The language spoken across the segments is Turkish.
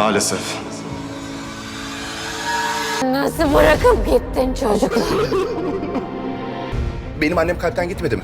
Maalesef. Nasıl bırakıp gittin çocuklar? Benim annem kalpten gitmedi mi?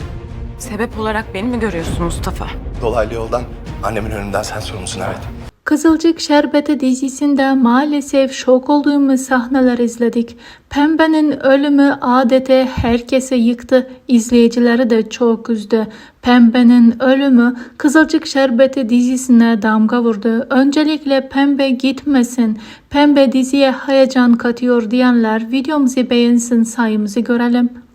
Sebep olarak beni mi görüyorsun Mustafa? Dolaylı yoldan annemin ölümünden sen sorumlusun evet. Kızılcık Şerbeti dizisinde maalesef şok olduğumuz sahneler izledik. Pembe'nin ölümü adeta herkese yıktı. İzleyicileri de çok üzdü. Pembe'nin ölümü Kızılcık Şerbeti dizisine damga vurdu. Öncelikle Pembe gitmesin. Pembe diziye heyecan katıyor diyenler videomuzu beğensin sayımızı görelim.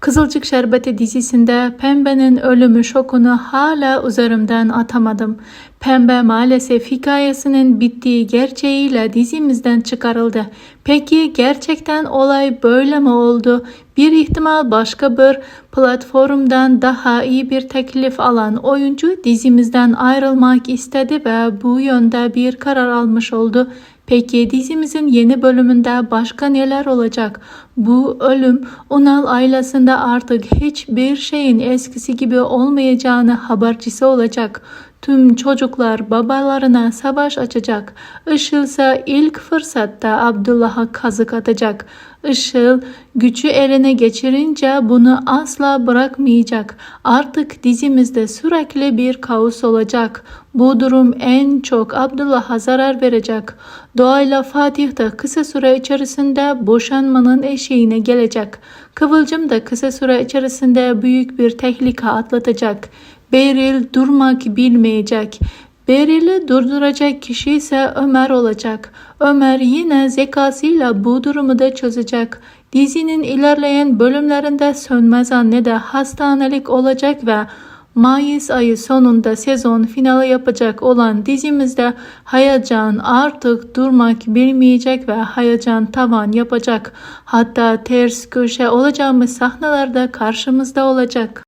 Kızılcık Şerbeti dizisinde Pembe'nin ölümü şokunu hala üzerimden atamadım. Pembe maalesef hikayesinin bittiği gerçeğiyle dizimizden çıkarıldı. Peki gerçekten olay böyle mi oldu? Bir ihtimal başka bir platformdan daha iyi bir teklif alan oyuncu dizimizden ayrılmak istedi ve bu yönde bir karar almış oldu. Peki dizimizin yeni bölümünde başka neler olacak? Bu ölüm Unal ailesinde artık hiçbir şeyin eskisi gibi olmayacağını habercisi olacak. Tüm çocuklar babalarına savaş açacak. Işıl ise ilk fırsatta Abdullah'a kazık atacak. Işıl gücü eline geçirince bunu asla bırakmayacak. Artık dizimizde sürekli bir kaos olacak. Bu durum en çok Abdullah'a zarar verecek. Doğayla Fatih de kısa süre içerisinde boşanmanın eşiğine gelecek. Kıvılcım da kısa süre içerisinde büyük bir tehlike atlatacak. Beril durmak bilmeyecek. Beril'i durduracak kişi ise Ömer olacak. Ömer yine zekasıyla bu durumu da çözecek. Dizinin ilerleyen bölümlerinde Sönmez Anne de hastanelik olacak ve Mayıs ayı sonunda sezon finali yapacak olan dizimizde Hayacan artık durmak bilmeyecek ve Hayacan tavan yapacak. Hatta ters köşe olacağımız sahnelerde karşımızda olacak.